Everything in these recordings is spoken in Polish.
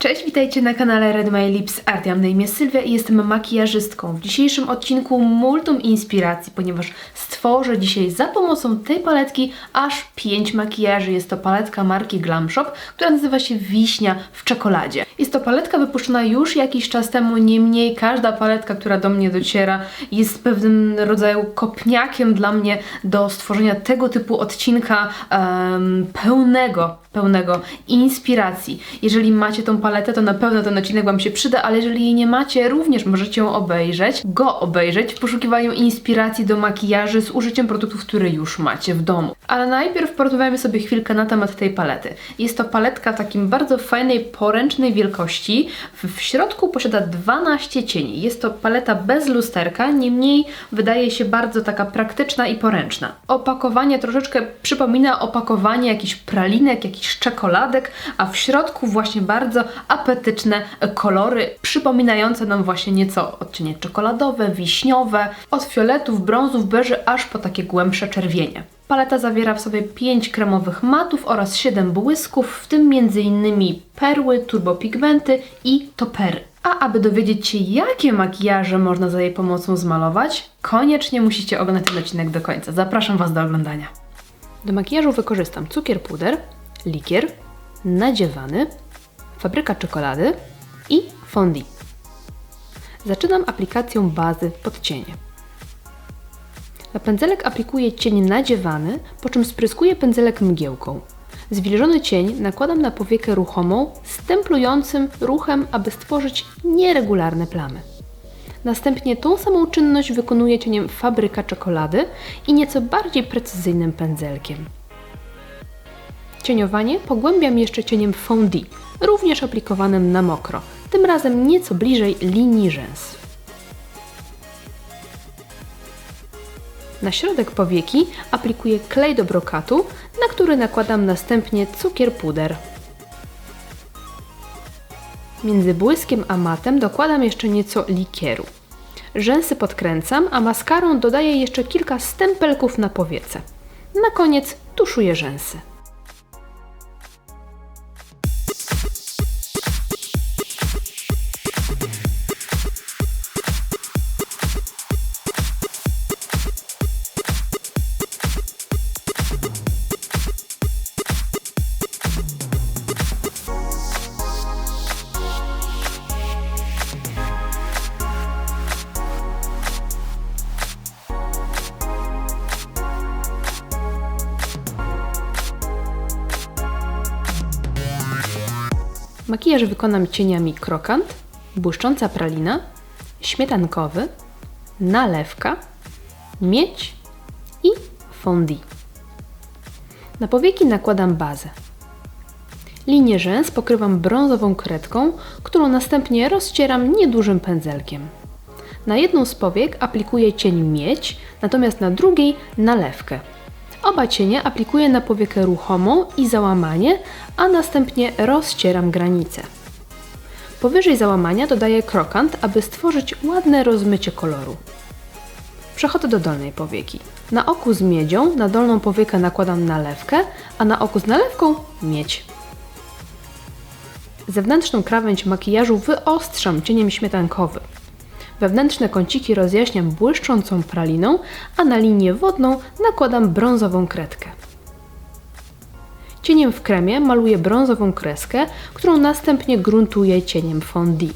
Cześć, witajcie na kanale Red My Lips Art. Ja mam na imię Sylwia i jestem makijażystką. W dzisiejszym odcinku multum inspiracji, ponieważ stworzę dzisiaj za pomocą tej paletki aż 5 makijaży. Jest to paletka marki Glam Shop, która nazywa się Wiśnia w czekoladzie. Jest to paletka wypuszczona już jakiś czas temu, niemniej każda paletka, która do mnie dociera jest pewnym rodzaju kopniakiem dla mnie do stworzenia tego typu odcinka em, pełnego pełnego inspiracji. Jeżeli macie tą paletę, to na pewno ten odcinek Wam się przyda, ale jeżeli jej nie macie, również możecie ją obejrzeć, go obejrzeć w poszukiwaniu inspiracji do makijaży z użyciem produktów, które już macie w domu. Ale najpierw porozmawiamy sobie chwilkę na temat tej palety. Jest to paletka w takim bardzo fajnej, poręcznej wielkości. W, środku posiada 12 cieni. Jest to paleta bez lusterka, niemniej wydaje się bardzo taka praktyczna i poręczna. Opakowanie troszeczkę przypomina opakowanie jakichś pralinek, jakichś czekoladek, a w środku właśnie bardzo apetyczne kolory, przypominające nam właśnie nieco odcienie czekoladowe, wiśniowe, od fioletów, brązów, beży, aż po takie głębsze czerwienie. Paleta zawiera w sobie 5 kremowych matów oraz 7 błysków, w tym m.in. perły, turbopigmenty i topery. A aby dowiedzieć się, jakie makijaże można za jej pomocą zmalować, koniecznie musicie oglądać ten odcinek do końca. Zapraszam Was do oglądania. Do makijażu wykorzystam cukier puder, likier, nadziewany, fabryka czekolady i fondue. Zaczynam aplikacją bazy pod cienie. Na pędzelek aplikuję cień nadziewany, po czym spryskuję pędzelek mgiełką. Zwilżony cień nakładam na powiekę ruchomą, stemplującym ruchem, aby stworzyć nieregularne plamy. Następnie tą samą czynność wykonuję cieniem fabryka czekolady i nieco bardziej precyzyjnym pędzelkiem. Cieniowanie pogłębiam jeszcze cieniem fondue, również aplikowanym na mokro, tym razem nieco bliżej linii rzęs. Na środek powieki aplikuję klej do brokatu, na który nakładam następnie cukier puder. Między błyskiem a matem dokładam jeszcze nieco likieru. Rzęsy podkręcam, a maskarą dodaję jeszcze kilka stempelków na powiece. Na koniec tuszuję rzęsy. Makijaż wykonam cieniami krokant, błyszcząca pralina, śmietankowy, nalewka, miedź i fondue. Na powieki nakładam bazę. Linię rzęs pokrywam brązową kredką, którą następnie rozcieram niedużym pędzelkiem. Na jedną z powiek aplikuję cień miedź, natomiast na drugiej nalewkę. Oba cienie aplikuję na powiekę ruchomą i załamanie, a następnie rozcieram granice. Powyżej załamania dodaję krokant, aby stworzyć ładne rozmycie koloru. Przechodzę do dolnej powieki. Na oku z miedzią na dolną powiekę nakładam nalewkę, a na oku z nalewką miedź. Zewnętrzną krawędź makijażu wyostrzam cieniem śmietankowym. Wewnętrzne kąciki rozjaśniam błyszczącą praliną, a na linię wodną nakładam brązową kredkę. Cieniem w kremie maluję brązową kreskę, którą następnie gruntuję cieniem fondue.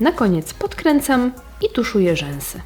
Na koniec podkręcam i tuszuję rzęsy.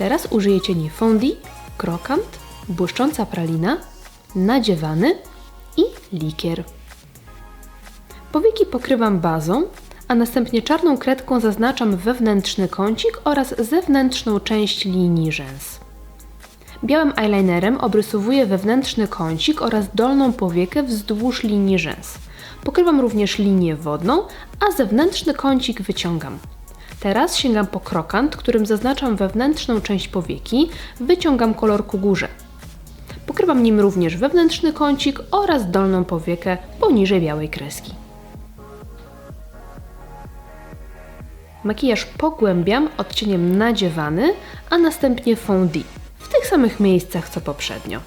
Teraz użyję cieni fondue, krokant, błyszcząca pralina, nadziewany i likier. Powieki pokrywam bazą, a następnie czarną kredką zaznaczam wewnętrzny kącik oraz zewnętrzną część linii rzęs. Białym eyelinerem obrysowuję wewnętrzny kącik oraz dolną powiekę wzdłuż linii rzęs. Pokrywam również linię wodną, a zewnętrzny kącik wyciągam. Teraz sięgam po krokant, którym zaznaczam wewnętrzną część powieki, wyciągam kolor ku górze. Pokrywam nim również wewnętrzny kącik oraz dolną powiekę poniżej białej kreski. Makijaż pogłębiam odcieniem nadziewany, a następnie fondue w tych samych miejscach co poprzednio.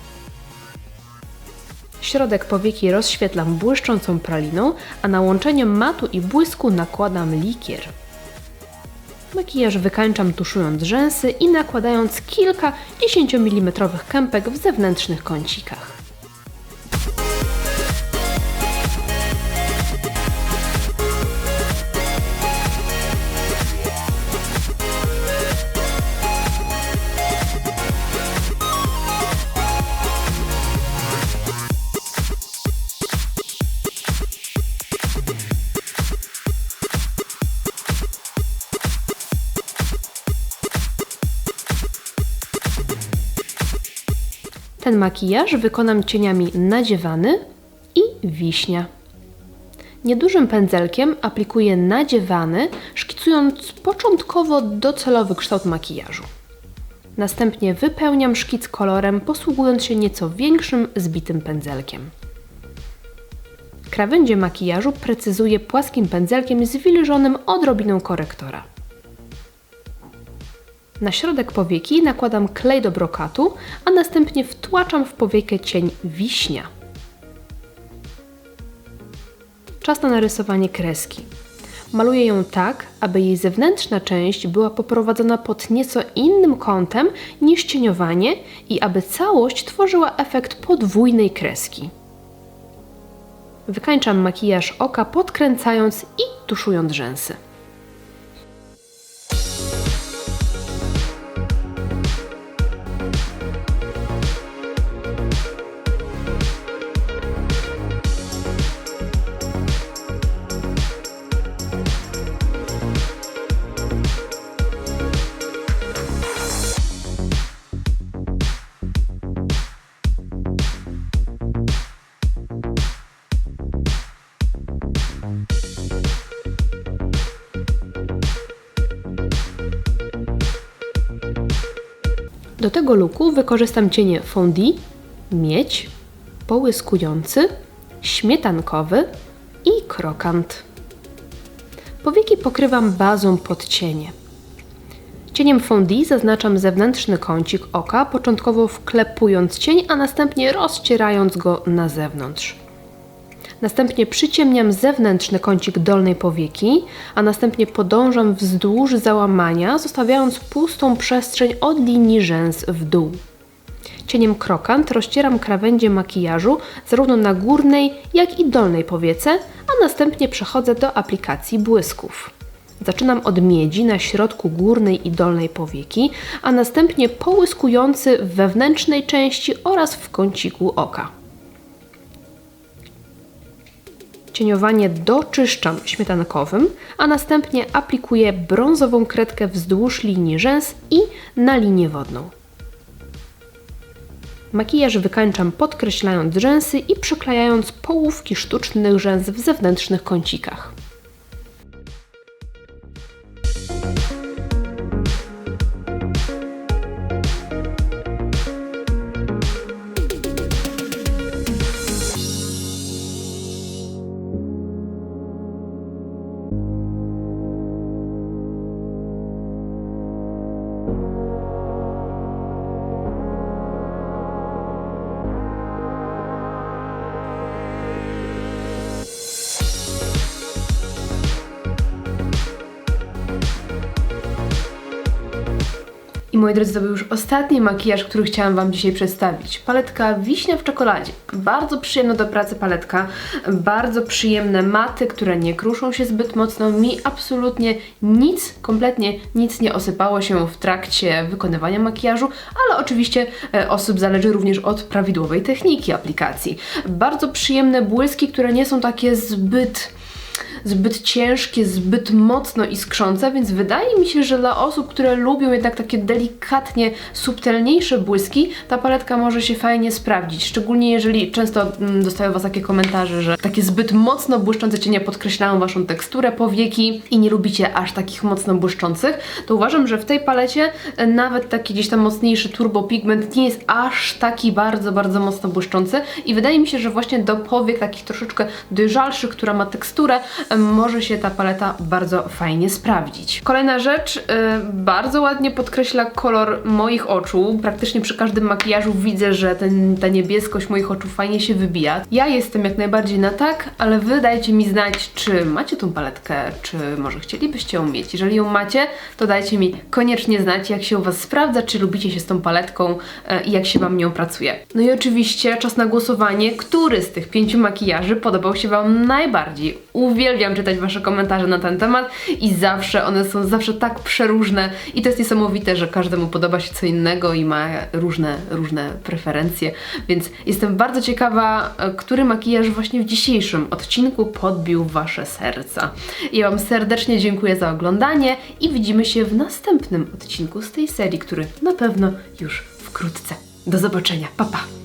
Środek powieki rozświetlam błyszczącą praliną, a na łączenie matu i błysku nakładam likier. Makijaż wykańczam tuszując rzęsy i nakładając kilka 10 mm kępek w zewnętrznych kącikach. Ten makijaż wykonam cieniami nadziewany i wiśnia. Niedużym pędzelkiem aplikuję nadziewany, szkicując początkowo docelowy kształt makijażu. Następnie wypełniam szkic kolorem, posługując się nieco większym, zbitym pędzelkiem. Krawędzie makijażu precyzuję płaskim pędzelkiem zwilżonym odrobiną korektora. Na środek powieki nakładam klej do brokatu, a następnie wtłaczam w powiekę cień wiśnia. Czas na narysowanie kreski. Maluję ją tak, aby jej zewnętrzna część była poprowadzona pod nieco innym kątem niż cieniowanie i aby całość tworzyła efekt podwójnej kreski. Wykańczam makijaż oka podkręcając i tuszując rzęsy. Do tego luku wykorzystam cienie fondue, miedź, połyskujący, śmietankowy i krokant. Powieki pokrywam bazą pod cienie. Cieniem fondue zaznaczam zewnętrzny kącik oka, początkowo wklepując cień, a następnie rozcierając go na zewnątrz. Następnie przyciemniam zewnętrzny kącik dolnej powieki, a następnie podążam wzdłuż załamania, zostawiając pustą przestrzeń od linii rzęs w dół. Cieniem krokant rozcieram krawędzie makijażu zarówno na górnej, jak i dolnej powiece, a następnie przechodzę do aplikacji błysków. Zaczynam od miedzi na środku górnej i dolnej powieki, a następnie połyskujący w wewnętrznej części oraz w kąciku oka. Cieniowanie doczyszczam śmietankowym, a następnie aplikuję brązową kredkę wzdłuż linii rzęs i na linię wodną. Makijaż wykańczam podkreślając rzęsy i przyklejając połówki sztucznych rzęs w zewnętrznych kącikach. Moi drodzy, to był już ostatni makijaż, który chciałam Wam dzisiaj przedstawić. Paletka Wiśnia w czekoladzie. Bardzo przyjemna do pracy paletka, bardzo przyjemne maty, które nie kruszą się zbyt mocno. Mi absolutnie nic, kompletnie nic nie osypało się w trakcie wykonywania makijażu, ale oczywiście e, osób zależy również od prawidłowej techniki aplikacji. Bardzo przyjemne błyski, które nie są takie zbyt zbyt ciężkie, zbyt mocno iskrzące, więc wydaje mi się, że dla osób, które lubią jednak takie delikatnie subtelniejsze błyski, ta paletka może się fajnie sprawdzić. Szczególnie jeżeli często mm, dostaję Was takie komentarze, że takie zbyt mocno błyszczące cienie podkreślają Waszą teksturę powieki i nie lubicie aż takich mocno błyszczących, to uważam, że w tej palecie e, nawet taki gdzieś tam mocniejszy turbo pigment nie jest aż taki bardzo, bardzo mocno błyszczący i wydaje mi się, że właśnie do powiek takich troszeczkę dojrzalszych, która ma teksturę, e, może się ta paleta bardzo fajnie sprawdzić. Kolejna rzecz, e, bardzo ładnie podkreśla kolor moich oczu. Praktycznie przy każdym makijażu widzę, że ten, ta niebieskość moich oczu fajnie się wybija. Ja jestem jak najbardziej na tak, ale wy dajcie mi znać, czy macie tą paletkę, czy może chcielibyście ją mieć. Jeżeli ją macie, to dajcie mi koniecznie znać, jak się u Was sprawdza, czy lubicie się z tą paletką e, i jak się Wam nią pracuje. No i oczywiście czas na głosowanie, który z tych pięciu makijaży podobał się Wam najbardziej. Uwielbiam czytać Wasze komentarze na ten temat i zawsze one są zawsze tak przeróżne i to jest niesamowite, że każdemu podoba się co innego i ma różne, różne preferencje, więc jestem bardzo ciekawa, e, który makijaż właśnie w dzisiejszym odcinku podbił Wasze serca. Ja Wam serdecznie dziękuję za oglądanie i widzimy się w następnym odcinku z tej serii, który na pewno już wkrótce. Do zobaczenia, pa pa!